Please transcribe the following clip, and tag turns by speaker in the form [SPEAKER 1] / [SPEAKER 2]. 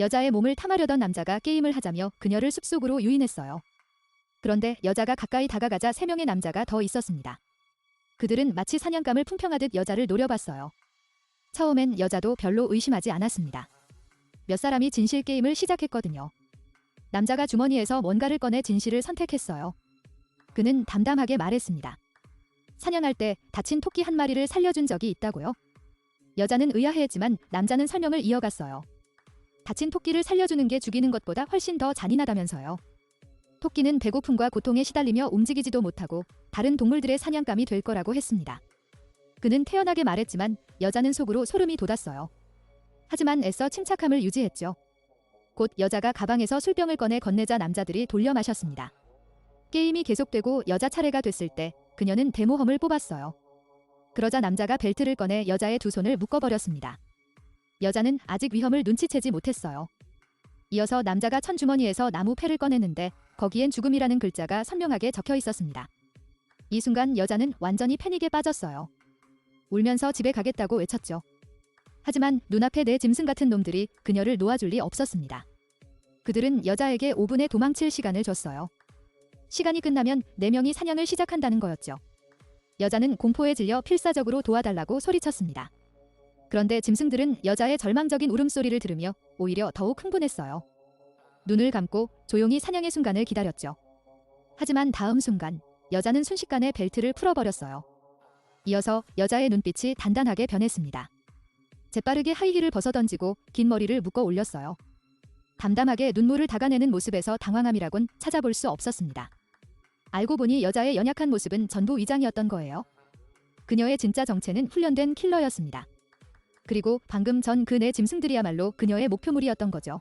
[SPEAKER 1] 여자의 몸을 탐하려던 남자가 게임을 하자며 그녀를 숲속으로 유인했어요. 그런데 여자가 가까이 다가가자 세 명의 남자가 더 있었습니다. 그들은 마치 사냥감을 품평하듯 여자를 노려봤어요. 처음엔 여자도 별로 의심하지 않았습니다. 몇 사람이 진실 게임을 시작했거든요. 남자가 주머니에서 뭔가를 꺼내 진실을 선택했어요. 그는 담담하게 말했습니다. 사냥할 때 다친 토끼 한 마리를 살려준 적이 있다고요? 여자는 의아해했지만 남자는 설명을 이어갔어요. 다친 토끼를 살려주는 게 죽이는 것보다 훨씬 더 잔인하다면서요. 토끼는 배고픔과 고통에 시달리며 움직이지도 못하고 다른 동물들의 사냥감이 될 거라고 했습니다. 그는 태연하게 말했지만 여자는 속으로 소름이 돋았어요. 하지만 애써 침착함을 유지했죠. 곧 여자가 가방에서 술병을 꺼내 건네자 남자들이 돌려 마셨습니다. 게임이 계속되고 여자 차례가 됐을 때 그녀는 데모험을 뽑았어요. 그러자 남자가 벨트를 꺼내 여자의 두 손을 묶어버렸습니다. 여자는 아직 위험을 눈치채지 못했어요. 이어서 남자가 천 주머니에서 나무 패를 꺼냈는데 거기엔 죽음이라는 글자가 선명하게 적혀 있었습니다. 이 순간 여자는 완전히 패닉에 빠졌어요. 울면서 집에 가겠다고 외쳤죠. 하지만 눈앞에 내 짐승 같은 놈들이 그녀를 놓아줄 리 없었습니다. 그들은 여자에게 5분의 도망칠 시간을 줬어요. 시간이 끝나면 4명이 사냥을 시작한다는 거였죠. 여자는 공포에 질려 필사적으로 도와달라고 소리쳤습니다. 그런데 짐승들은 여자의 절망적인 울음소리를 들으며 오히려 더욱 흥분했어요. 눈을 감고 조용히 사냥의 순간을 기다렸죠. 하지만 다음 순간 여자는 순식간에 벨트를 풀어버렸어요. 이어서 여자의 눈빛이 단단하게 변했습니다. 재빠르게 하이힐을 벗어던지고 긴 머리를 묶어 올렸어요. 담담하게 눈물을 닦아내는 모습에서 당황함이라곤 찾아볼 수 없었습니다. 알고 보니 여자의 연약한 모습은 전부 위장이었던 거예요. 그녀의 진짜 정체는 훈련된 킬러였습니다. 그리고 방금 전그네 짐승들이야말로 그녀의 목표물이었던 거죠.